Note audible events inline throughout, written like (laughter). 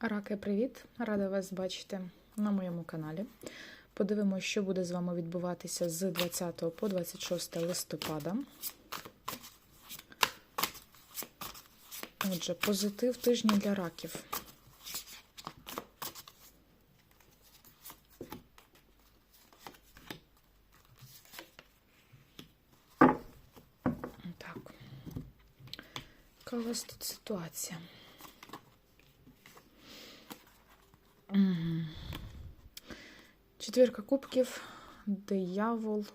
Раки, привіт! Рада вас бачити на моєму каналі. Подивимося, що буде з вами відбуватися з 20 по 26 листопада. Отже, позитив тижня для раків. Так. Яка у вас тут ситуація? Четвірка кубків, диявол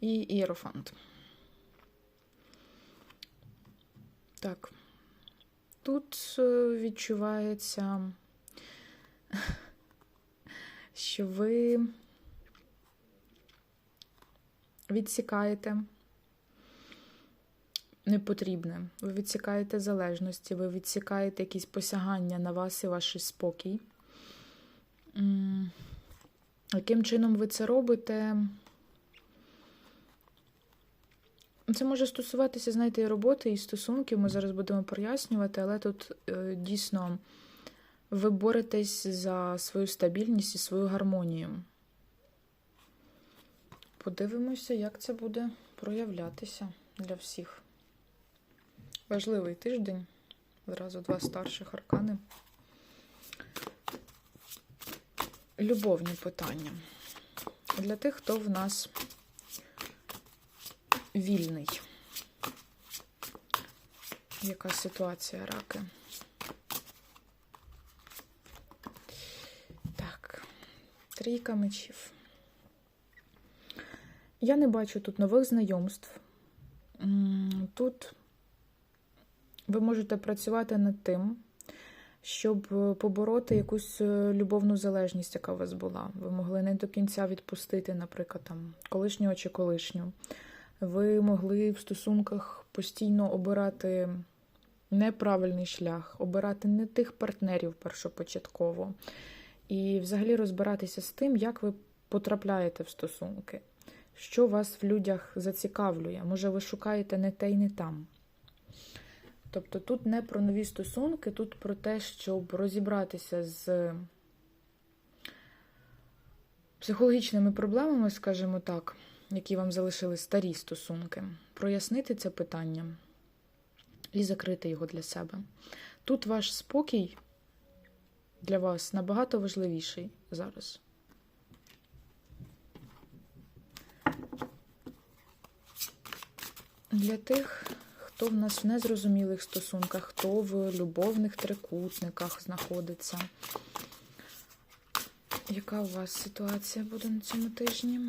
і іерофант. Так. Тут е, відчувається, (laughs) що ви відсікаєте непотрібне. Ви відсікаєте залежності, ви відсікаєте якісь посягання на вас і ваш спокій. Яким чином ви це робите? Це може стосуватися, знаєте, і роботи, і стосунків. Ми зараз будемо прояснювати, але тут е, дійсно ви боретесь за свою стабільність і свою гармонію. Подивимося, як це буде проявлятися для всіх. Важливий тиждень. Одразу два старших аркани. Любовні питання. Для тих, хто в нас вільний. Яка ситуація раки? Так, трійка мечів. Я не бачу тут нових знайомств. Тут ви можете працювати над тим, щоб е, побороти якусь е, любовну залежність, яка у вас була. Ви могли не до кінця відпустити, наприклад, там колишнього чи колишню. Ви могли в стосунках постійно обирати неправильний шлях, обирати не тих партнерів першопочатково. І взагалі розбиратися з тим, як ви потрапляєте в стосунки, що вас в людях зацікавлює. Може, ви шукаєте не те й не там. Тобто тут не про нові стосунки, тут про те, щоб розібратися з психологічними проблемами, скажімо так, які вам залишили старі стосунки, прояснити це питання і закрити його для себе. Тут ваш спокій для вас набагато важливіший зараз. Для тих, хто в нас в незрозумілих стосунках, хто в любовних трикутниках знаходиться. Яка у вас ситуація буде на цьому тижні?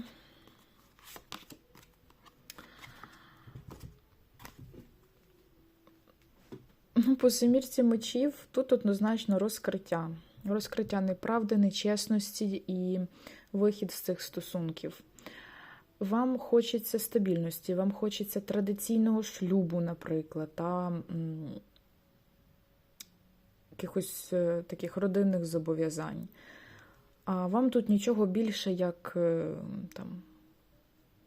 Ну, по семірці мечів тут однозначно розкриття. Розкриття неправди, нечесності і вихід з цих стосунків. Вам хочеться стабільності, вам хочеться традиційного шлюбу, наприклад, та якихось е, таких родинних зобов'язань. А вам тут нічого більше, як е, там,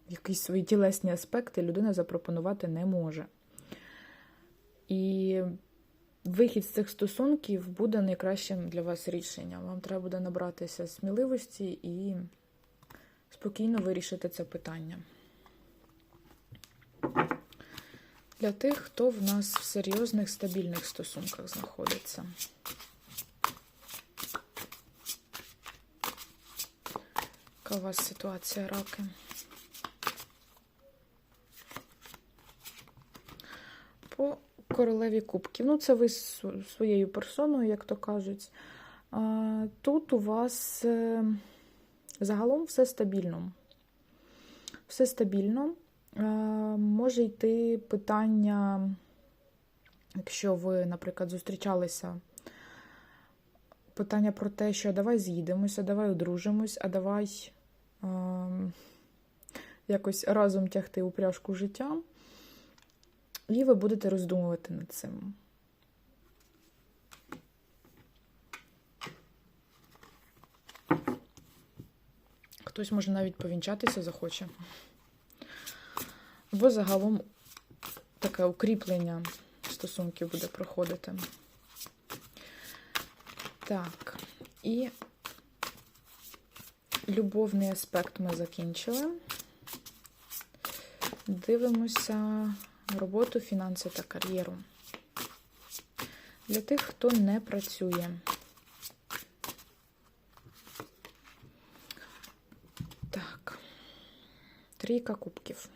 якісь свої тілесні аспекти людина запропонувати не може. І вихід з цих стосунків буде найкращим для вас рішенням. Вам треба буде набратися сміливості і спокійно вирішити це питання. Для тих, хто в нас в серйозних стабільних стосунках знаходиться. Яка у вас ситуація раки? По королеві кубків. Ну, це ви своєю персоною, як то кажуть. Тут у вас е, загалом все стабільно. Все стабільно. Е, Може йти питання, якщо ви, наприклад, зустрічалися. Питання про те, що давай з'їдемося, давай одружимось, а давай е, якось разом тягти упряжку життя. І ви будете роздумувати над цим. Хтось може навіть повінчатися захоче. Бо загалом таке укріплення стосунків буде проходити. Так, і любовний аспект ми закінчили. Дивимося роботу, фінанси та кар'єру. Для тих, хто не працює. Так, трійка кубків.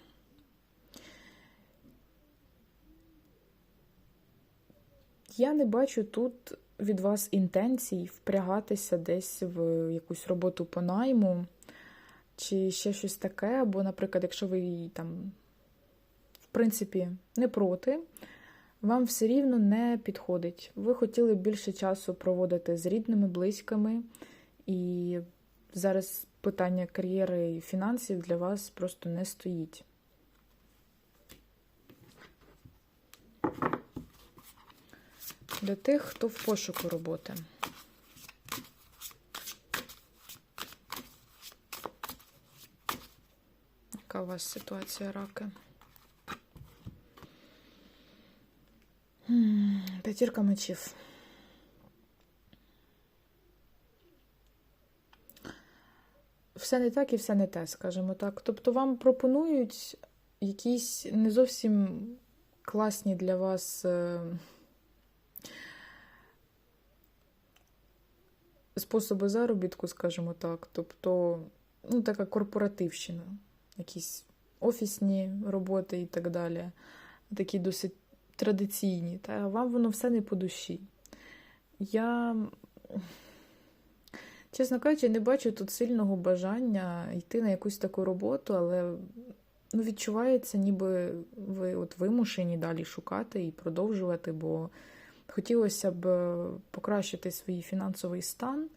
Я не бачу тут від вас інтенцій впрягатися десь в якусь роботу по найму, чи ще щось таке, або, наприклад, якщо ви там, в принципі, не проти, вам все рівно не підходить. Ви хотіли більше часу проводити з рідними, близькими, і зараз питання кар'єри і фінансів для вас просто не стоїть. Для тих, хто в пошуку роботи. Яка у вас ситуація раки? П'ятірка мечів. Все не так і все не те, скажімо так. Тобто вам пропонують якісь не зовсім класні для вас. е, способи заробітку, скажімо так. Тобто, ну, така корпоративщина, якісь офісні роботи і так далі, такі досить традиційні. Та вам воно все не по душі. Я, чесно кажучи, не бачу тут сильного бажання йти на якусь таку роботу, але ну, відчувається, ніби ви от вимушені далі шукати і продовжувати, бо хотілося б е, покращити свій фінансовий стан,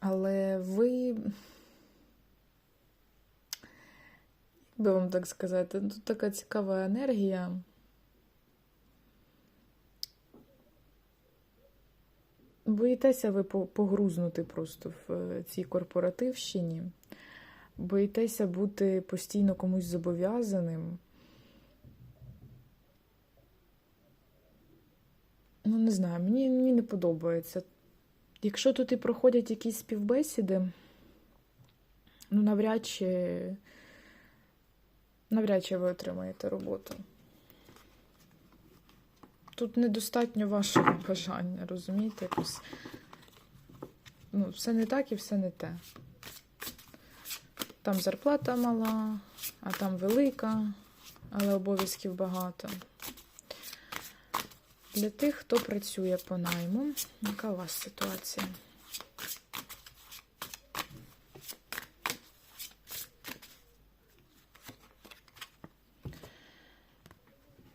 але ви, як би вам так сказати, тут така цікава енергія. Боїтеся ви по- погрузнути просто в е, цій корпоративщині, боїтеся бути постійно комусь зобов'язаним. Ну, не знаю, мені, мені не подобається. Якщо тут і проходять якісь співбесіди, ну, навряд чи, навряд чи ви отримаєте роботу. Тут недостатньо вашого бажання, розумієте? Якось, ну, все не так і все не те. Там зарплата мала, а там велика, але обов'язків багато. Для тих, хто працює по найму, яка у вас ситуація?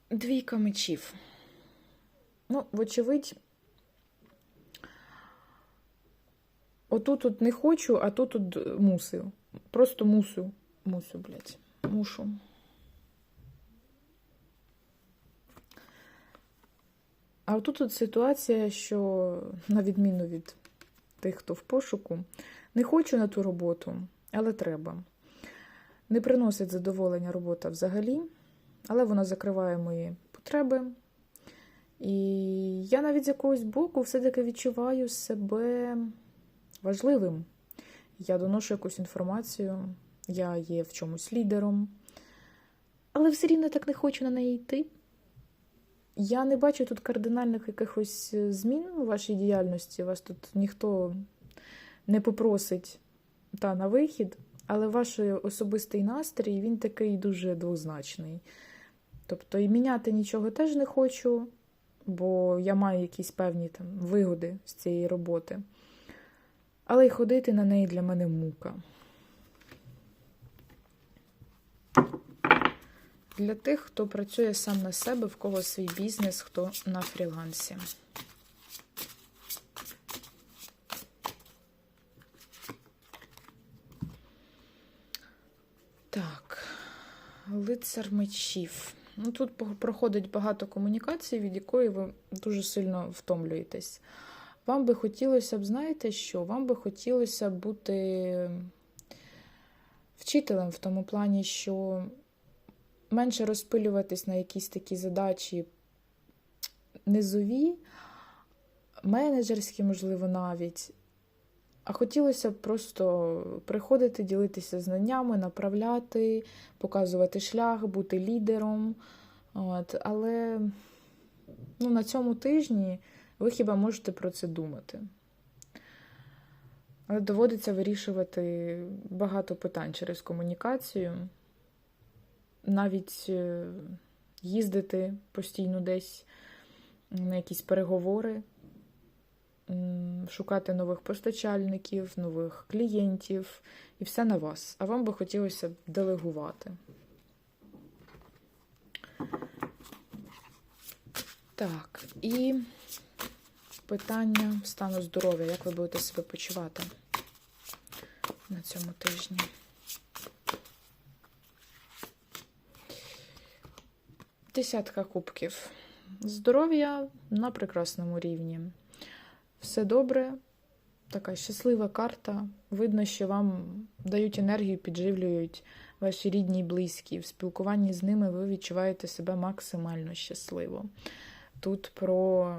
Двійка мечів. Ну, вочевидь, отут от не хочу, а тут от мусив. Просто мусю. Мусю, блядь. Мушу. А отут от ситуація, що, на відміну від тих, хто в пошуку, не хочу на ту роботу, але треба. Не приносить задоволення робота взагалі, але вона закриває мої потреби. І я навіть з якогось боку все-таки відчуваю себе важливим. Я доношу якусь інформацію, я є в чомусь лідером, але все рівно так не хочу на неї йти. Я не бачу тут кардинальних якихось змін у вашій діяльності. Вас тут ніхто не попросить та на вихід, але ваш особистий настрій він такий дуже двозначний. Тобто і міняти нічого теж не хочу, бо я маю якісь певні там вигоди з цієї роботи. Але й ходити на неї для мене мука. Для тих, хто працює сам на себе, в кого свій бізнес, хто на фрілансі. Так, лицар мечів. Ну, тут проходить багато комунікацій, від якої ви дуже сильно втомлюєтесь. Вам би хотілося б, знаєте що? Вам би хотілося бути вчителем в тому плані, що менше розпилюватись на якісь такі задачі низові, менеджерські, можливо, навіть. А хотілося б просто приходити, ділитися знаннями, направляти, показувати шлях, бути лідером. От. Але ну, на цьому тижні ви хіба можете про це думати. Але доводиться вирішувати багато питань через комунікацію, навіть е, їздити постійно десь на якісь переговори, шукати нових постачальників, нових клієнтів, і все на вас. А вам би хотілося делегувати. Так, і питання стану здоров'я. Як ви будете себе почувати на цьому тижні? Десятка кубків. Здоров'я на прекрасному рівні. Все добре, така щаслива карта. Видно, що вам дають енергію, підживлюють ваші рідні і близькі. В спілкуванні з ними ви відчуваєте себе максимально щасливо. Тут про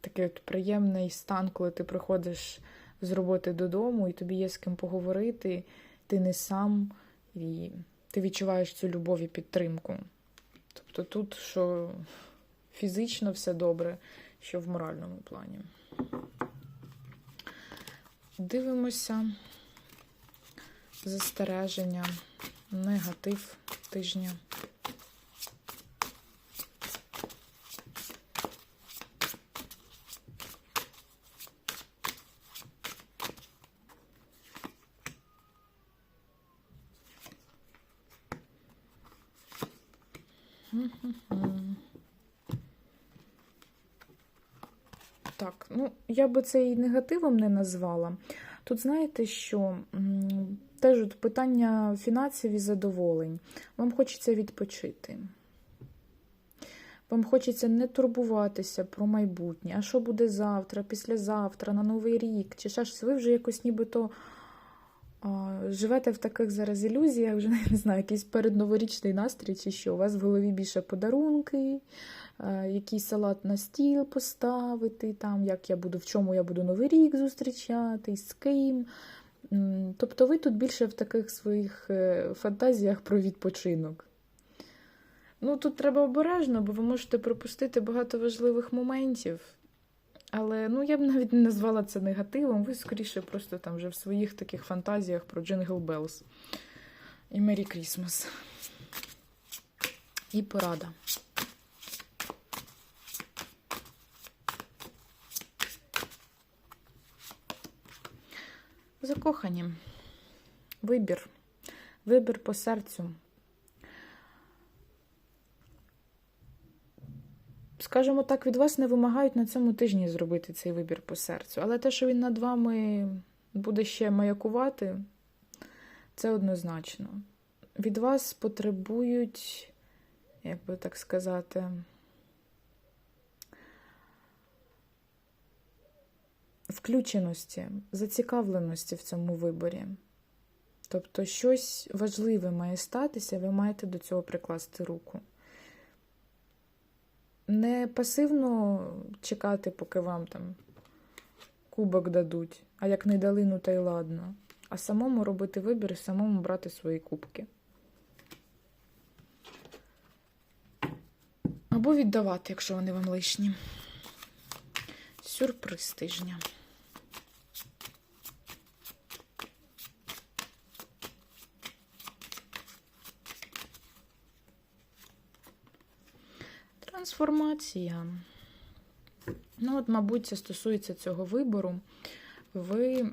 такий от приємний стан, коли ти приходиш з роботи додому, і тобі є з ким поговорити, ти не сам, і ти відчуваєш цю любов і підтримку. Тобто тут, що фізично все добре, що в моральному плані. Дивимося застереження, негатив тижня. Так, ну, я би це і негативом не назвала. Тут знаєте, що теж от питання фінансів і задоволень. Вам хочеться відпочити. Вам хочеться не турбуватися про майбутнє, а що буде завтра, післязавтра, на Новий рік, чи ж ви вже якось нібито живете в таких зараз ілюзіях, вже (laughs) не знаю, якийсь передноворічний настрій, чи що у вас в голові більше подарунки, який салат на стіл поставити, там, як я буду, в чому я буду Новий рік зустрічати, з ким. Тобто ви тут більше в таких своїх е, фантазіях про відпочинок. Ну, тут треба обережно, бо ви можете пропустити багато важливих моментів. Але ну, я б навіть не назвала це негативом. Ви скоріше просто там вже в своїх таких фантазіях про Джингл Белls і Мері Крісмас. І порада. Закохані. Вибір. Вибір по серцю. Скажімо так, від вас не вимагають на цьому тижні зробити цей вибір по серцю. Але те, що він над вами буде ще маякувати, це однозначно. Від вас потребують, як би так сказати, включеності, зацікавленості в цьому виборі. Тобто, щось важливе має статися, ви маєте до цього прикласти руку не пасивно чекати, поки вам там кубок дадуть, а як не дали, ну та й ладно. А самому робити вибір і самому брати свої кубки. Або віддавати, якщо вони вам лишні. Сюрприз тижня. Трансформація. Ну, от, мабуть, це стосується цього вибору. Ви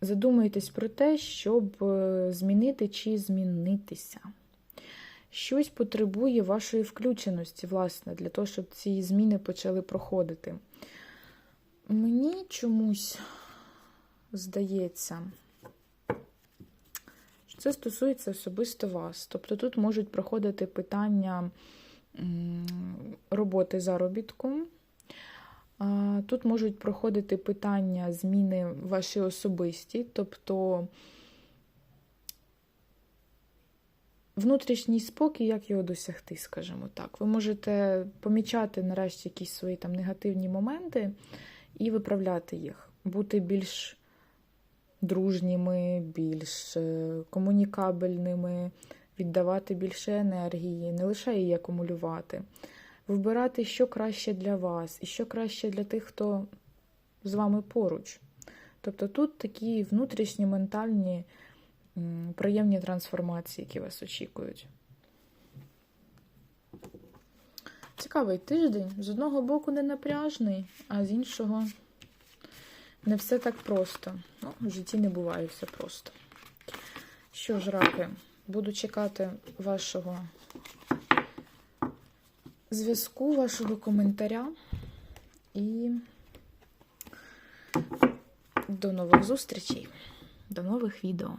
задумаєтесь про те, щоб е, змінити чи змінитися. Щось потребує вашої включеності, власне, для того, щоб ці зміни почали проходити. Мені чомусь здається. Це стосується особисто вас. Тобто тут можуть проходити питання роботи заробітку, тут можуть проходити питання зміни ваші особисті, тобто внутрішній спокій, як його досягти, скажімо так. Ви можете помічати нарешті якісь свої там негативні моменти і виправляти їх, бути більш дружніми, більш е, комунікабельними, віддавати більше енергії, не лише її акумулювати, вибирати, що краще для вас, і що краще для тих, хто з вами поруч. Тобто тут такі внутрішні ментальні приємні трансформації, які вас очікують. Цікавий тиждень. З одного боку не напряжний, а з іншого не все так просто. Ну, в житті не буває все просто. Що ж, раки, буду чекати вашого зв'язку, вашого коментаря. І до нових зустрічей, до нових відео.